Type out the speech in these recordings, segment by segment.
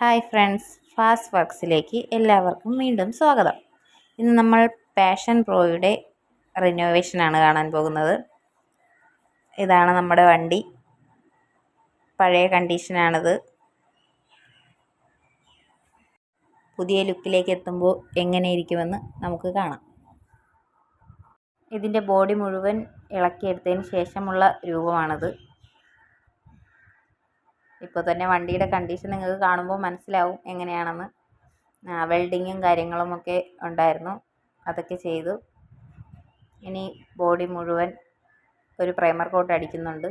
Hi friends fast വർക്ക്സിലേക്ക് എല്ലാവർക്കും വീണ്ടും സ്വാഗതം. ഇന്ന് നമ്മൾ പാഷൻ പ്രോയുടെ റിനോവേഷനാണ് കാണാൻ പോകുന്നത്. ഇതാണ് നമ്മുടെ വണ്ടി. പഴയ കണ്ടീഷനാണിത് പുതിയ ലുക്കിലേക്ക് എത്തുമ്പോൾ എങ്ങനെ ഇരിക്കുമെന്ന് നമുക്ക് കാണാം. ഇതിന്റെ ബോഡി മുഴുവൻ ഇളക്കിയെടുത്തതിന് ശേഷമുള്ള രൂപമാണിത്. ഇപ്പോൾ തന്നെ വണ്ടിയുടെ കണ്ടീഷൻ നിങ്ങൾക്ക് കാണുമ്പോൾ മനസ്സിലാവും എങ്ങനെയാണെന്ന്. വെൽഡിങ്ങും കാര്യങ്ങളുമൊക്കെ ഉണ്ടായിരുന്നു. അതൊക്കെ ചെയ്തു. ഇനി ബോഡി മുഴുവൻ ഒരു പ്രൈമർ കോട്ട് അടിക്കുന്നുണ്ട്.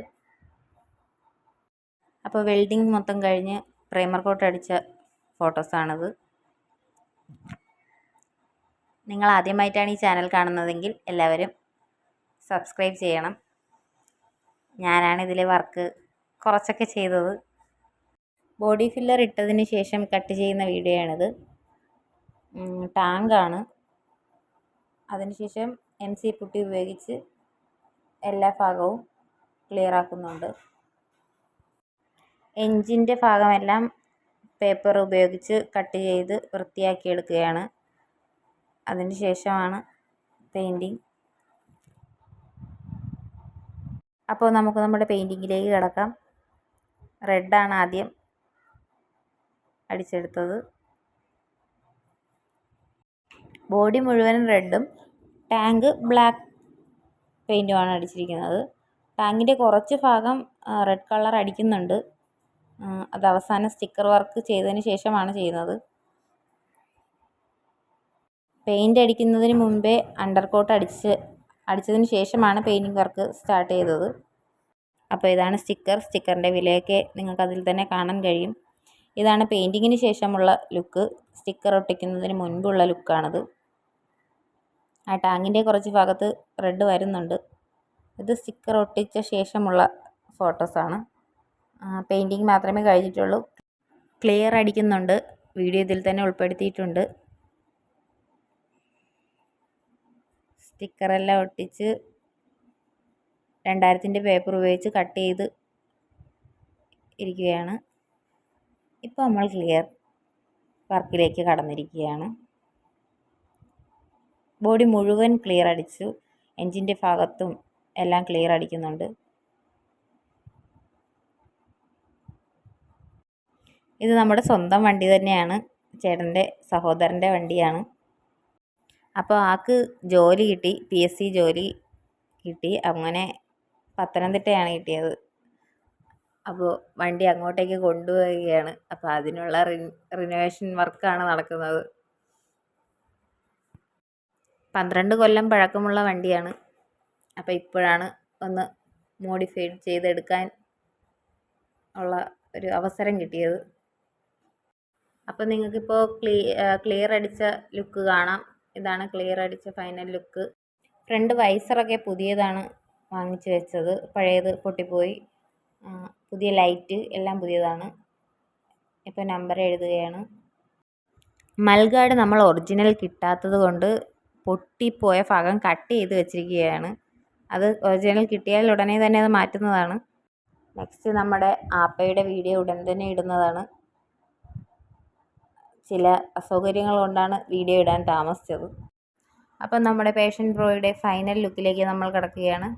അപ്പോൾ വെൽഡിങ് മൊത്തം കഴിഞ്ഞ് പ്രൈമർ കോട്ട് അടിച്ച ഫോട്ടോസാണിത് നിങ്ങൾ ആദ്യമായിട്ടാണ് ഈ ചാനൽ കാണുന്നതെങ്കിൽ എല്ലാവരും സബ്സ്ക്രൈബ് ചെയ്യണം. ഞാനാണ് ഇതിലെ വർക്ക് കുറച്ചൊക്കെ ചെയ്തത്. ബോഡി ഫില്ലർ ഇട്ടതിന് ശേഷം കട്ട് ചെയ്യുന്ന വീഡിയോ ആണിത് ടാങ്കാണ്. അതിനുശേഷം എം സി പുട്ടി ഉപയോഗിച്ച് എല്ലാ ഭാഗവും ക്ലിയർ ആക്കുന്നുണ്ട്. എഞ്ചിന്റെ ഭാഗമെല്ലാം പേപ്പർ ഉപയോഗിച്ച് കട്ട് ചെയ്ത് വൃത്തിയാക്കി എടുക്കുകയാണ് അതിന് ശേഷമാണ് പെയിന്റിങ് അപ്പോൾ നമുക്ക് നമ്മുടെ പെയിന്റിങ്ങിലേക്ക് കിടക്കാം. റെഡാണ് ആദ്യം. അടിച്ചെടുത്തത്. ബോഡി മുഴുവനും റെഡും. ടാങ്ക് ബ്ലാക്ക് പെയിന്റുമാണ് അടിച്ചിരിക്കുന്നത്. ടാങ്കിന്റെ കുറച്ച് ഭാഗം റെഡ് കളർ അടിക്കുന്നുണ്ട്. അത് അവസാനം സ്റ്റിക്കർ വർക്ക് ചെയ്തതിന് ശേഷമാണ് ചെയ്യുന്നത്. പെയിന്റ് അടിക്കുന്നതിന് മുമ്പേ അണ്ടർ കോട്ട് അടിച്ച് അടിച്ചതിന് ശേഷമാണ് പെയിന്റിങ് വർക്ക് സ്റ്റാർട്ട് ചെയ്തത്. അപ്പോൾ ഇതാണ് സ്റ്റിക്കർ. സ്റ്റിക്കറിന്റെ വിലയൊക്കെ നിങ്ങൾക്ക് അതിൽ തന്നെ കാണാൻ കഴിയും. ഇതാണ് പെയിന്റിങ്ങിന് ശേഷമുള്ള ലുക്ക് സ്റ്റിക്കർ ഒട്ടിക്കുന്നതിന് മുൻപുള്ള ലുക്കാണത് ആ ടാങ്കിന്റെ കുറച്ച് ഭാഗത്ത് റെഡ് വരുന്നുണ്ട്. ഇത് സ്റ്റിക്കർ ഒട്ടിച്ച ശേഷമുള്ള ഫോട്ടോസാണ് പെയിന്റിങ് മാത്രമേ കഴിഞ്ഞിട്ടുള്ളൂ. ക്ലിയർ അടിക്കുന്നുണ്ട്. വീഡിയോ ഇതിൽ തന്നെ ഉൾപ്പെടുത്തിയിട്ടുണ്ട്. സ്റ്റിക്കറെല്ലാം ഒട്ടിച്ച് രണ്ടായിരത്തിന്റെ പേപ്പർ ഉപയോഗിച്ച് കട്ട് ചെയ്ത് ഇരിക്കുകയാണ്. ഇപ്പോൾ നമ്മൾ ക്ലിയർ വർക്കിലേക്ക് കടന്നിരിക്കുകയാണ്. ബോഡി മുഴുവൻ ക്ലിയർ അടിച്ചു. എൻജിന്റെ ഭാഗത്തും എല്ലാം ക്ലിയർ അടിക്കുന്നുണ്ട്. ഇത് നമ്മുടെ സ്വന്തം വണ്ടി തന്നെയാണ്. ചേട്ടന്റെ സഹോദരന്റെ വണ്ടിയാണ്. അപ്പോൾ ആൾക്ക് ജോലി കിട്ടി. പി എസ് സി ജോലി കിട്ടി. അങ്ങനെ പത്തനംതിട്ടയാണ് കിട്ടിയത്. അപ്പോൾ വണ്ടി അങ്ങോട്ടേക്ക് കൊണ്ടുപോവുകയാണ്. അപ്പോൾ അതിനുള്ള റിനോവേഷൻ വർക്കാണ് നടക്കുന്നത്. പന്ത്രണ്ട് കൊല്ലം പഴക്കമുള്ള വണ്ടിയാണ്. അപ്പോൾ ഇപ്പോഴാണ് ഒന്ന് മോഡിഫൈഡ് ചെയ്തെടുക്കാൻ ഉള്ള ഒരു അവസരം കിട്ടിയത്. അപ്പോൾ നിങ്ങൾക്കിപ്പോൾ ക്ലീ ക്ലിയർ അടിച്ച ലുക്ക് കാണാം. ഇതാണ് ക്ലിയർ അടിച്ച ഫൈനൽ ലുക്ക് ഫ്രണ്ട് വൈസറൊക്കെ പുതിയതാണ് വാങ്ങിച്ചു വെച്ചത്. പഴയത് പൊട്ടിപ്പോയി. പുതിയ ലൈറ്റ് എല്ലാം പുതിയതാണ്. ഇപ്പോൾ നമ്പർ എഴുതുകയാണ്. മൽഗാർഡ് നമ്മൾ ഒറിജിനൽ കിട്ടാത്തത് കൊണ്ട് പൊട്ടിപ്പോയ ഭാഗം കട്ട് ചെയ്ത് വെച്ചിരിക്കുകയാണ്. അത് ഒറിജിനൽ കിട്ടിയാൽ ഉടനെ തന്നെ അത് മാറ്റുന്നതാണ്. നെക്സ്റ്റ് നമ്മുടെ ആപ്പയുടെ വീഡിയോ ഉടൻ തന്നെ ഇടുന്നതാണ്. ചില അസൗകര്യങ്ങൾ കൊണ്ടാണ് വീഡിയോ ഇടാൻ താമസിച്ചത്. അപ്പം നമ്മുടെ പേഷ്യൻ പ്രോയുടെ ഫൈനൽ ലുക്കിലേക്ക് നമ്മൾ കിടക്കുകയാണ്.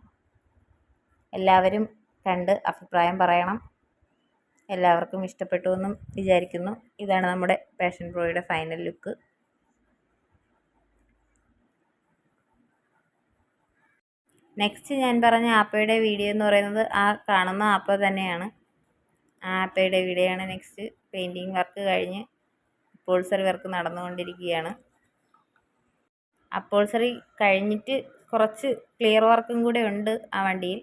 എല്ലാവരും കണ്ട് അഭിപ്രായം പറയണം. എല്ലാവർക്കും ഇഷ്ടപ്പെട്ടു എന്നും വിചാരിക്കുന്നു. ഇതാണ് നമ്മുടെ പാഷൻ പ്രോയുടെ ഫൈനൽ ലുക്ക് നെക്സ്റ്റ് ഞാൻ പറഞ്ഞ ആപ്പയുടെ വീഡിയോ എന്ന് പറയുന്നത് ആ കാണുന്ന ആപ്പ തന്നെയാണ്. ആ ആപ്പയുടെ വീഡിയോ ആണ് നെക്സ്റ്റ് പെയിന്റിങ് വർക്ക് കഴിഞ്ഞ് അപ്പോൾസറി വർക്ക് നടന്നുകൊണ്ടിരിക്കുകയാണ്. അപ്പോൾസറി കഴിഞ്ഞിട്ട് കുറച്ച് ക്ലിയർ വർക്കും കൂടെ ഉണ്ട് ആ വണ്ടിയിൽ.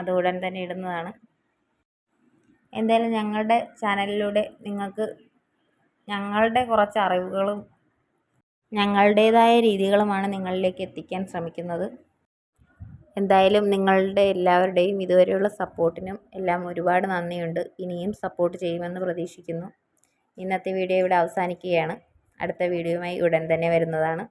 അത് ഉടൻ തന്നെ ഇടുന്നതാണ്. എന്തായാലും ഞങ്ങളുടെ ചാനലിലൂടെ നിങ്ങൾക്ക് ഞങ്ങളുടെ കുറച്ച് അറിവുകളും ഞങ്ങളുടേതായ രീതികളുമാണ് നിങ്ങളിലേക്ക് എത്തിക്കാൻ ശ്രമിക്കുന്നത്. എന്തായാലും നിങ്ങളുടെ എല്ലാവരുടെയും ഇതുവരെയുള്ള സപ്പോർട്ടിനും എല്ലാം ഒരുപാട് നന്ദിയുണ്ട്. ഇനിയും സപ്പോർട്ട് ചെയ്യുമെന്ന് പ്രതീക്ഷിക്കുന്നു. ഇന്നത്തെ വീഡിയോ ഇവിടെ അവസാനിക്കുകയാണ്. അടുത്ത വീഡിയോയുമായി ഉടൻ തന്നെ വരുന്നതാണ്.